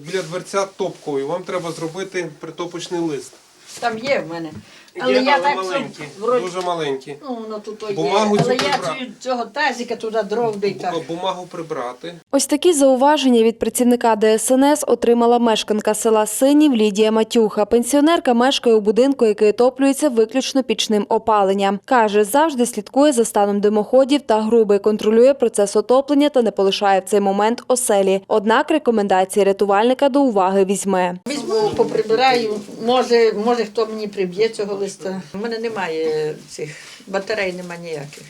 Біля дверця топкою вам треба зробити притопочний лист. Там є в мене. Але Є, я але так маленькі, щоб вроді. дуже маленькі. Ну, воно тут то є. Бумагу Але цю я прибрати. цю- цього тазика туди дров так. Бумагу прибрати. Ось такі зауваження від працівника ДСНС отримала мешканка села Синів Лідія Матюха. Пенсіонерка мешкає у будинку, який отоплюється виключно пічним опаленням. Каже, завжди слідкує за станом димоходів та груби, контролює процес отоплення та не полишає в цей момент оселі. Однак рекомендації рятувальника до уваги візьме. Поприбираю. Може, може хто мені приб'є цього листа. У мене немає цих батарей, нема ніяких.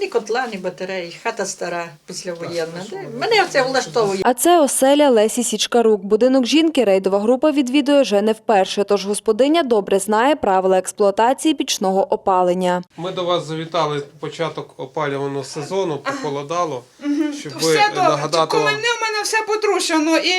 Ні котла, ні батареї. Хата стара, післявоєнна. Мене це влаштовує. А це оселя Лесі Січкарук. Будинок жінки рейдова група відвідує вже не вперше, тож господиня добре знає правила експлуатації пічного опалення. Ми до вас завітали початок опалювального сезону, похолодало, щоб ви Все добре. нагадати вам. Все потрушено, і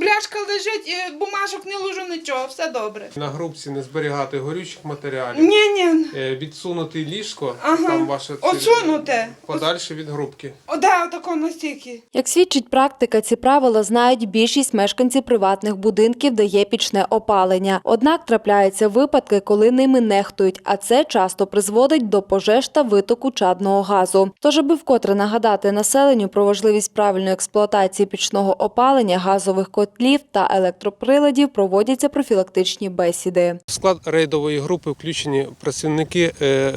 бляшка лежить, і бумажок не ложу нічого, все добре. На грубці не зберігати горючих матеріалів, Ні, ні. е, відсунути ліжко, Ага. там ваше Отсунуте. подальше від грубки. О, да, отако настільки. Як свідчить практика, ці правила знають більшість мешканців приватних будинків, де є пічне опалення. Однак трапляються випадки, коли ними нехтують, а це часто призводить до пожеж та витоку чадного газу. Тож, аби вкотре нагадати населенню про важливість правильної експлуатації пічного опалення, газових котлів та електроприладів, проводяться профілактичні бесіди. В склад рейдової групи включені працівники е,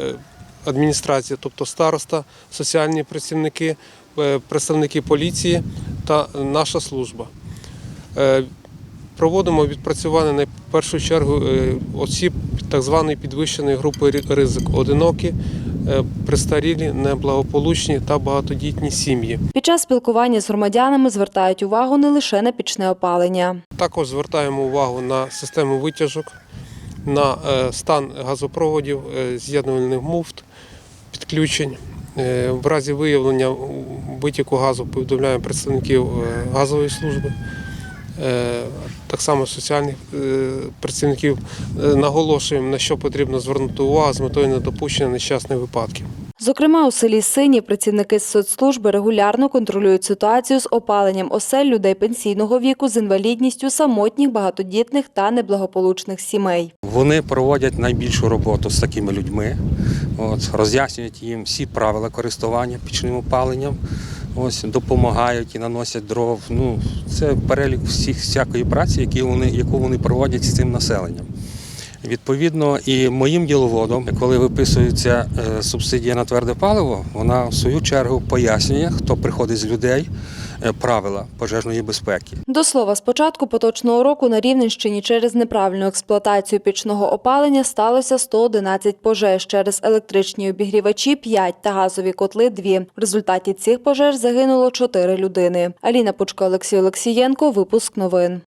адміністрації, тобто староста, соціальні працівники, е, представники поліції та наша служба. Е, Проводимо відпрацювання на першу чергу осіб так званої підвищеної групи ризику одинокі, престарілі, неблагополучні та багатодітні сім'ї. Під час спілкування з громадянами звертають увагу не лише на пічне опалення. Також звертаємо увагу на систему витяжок, на е, стан газопроводів, е, з'єднувальних муфт, підключень. Е, В разі виявлення витіку газу повідомляємо представників е, газової служби, е, так само соціальних е, працівників. Е, Наголошуємо, на що потрібно звернути увагу з метою недопущення нещасних випадків. Зокрема, у селі Сині працівники соцслужби регулярно контролюють ситуацію з опаленням осель людей пенсійного віку з інвалідністю, самотніх, багатодітних та неблагополучних сімей. Вони проводять найбільшу роботу з такими людьми, от, роз'яснюють їм всі правила користування пічним опаленням, ось, допомагають і наносять дров. Ну, це перелік всіх всякої праці, які вони, яку вони проводять з цим населенням. Відповідно, і моїм діловодом, коли виписується е, субсидія на тверде паливо, вона в свою чергу пояснює, хто приходить з людей, правила пожежної безпеки. До слова, з початку поточного року на Рівненщині через неправильну експлуатацію пічного опалення сталося 111 пожеж через електричні обігрівачі 5 та газові котли 2. В результаті цих пожеж загинуло 4 людини. Аліна Пучко, Олексій Олексієнко. Випуск новин.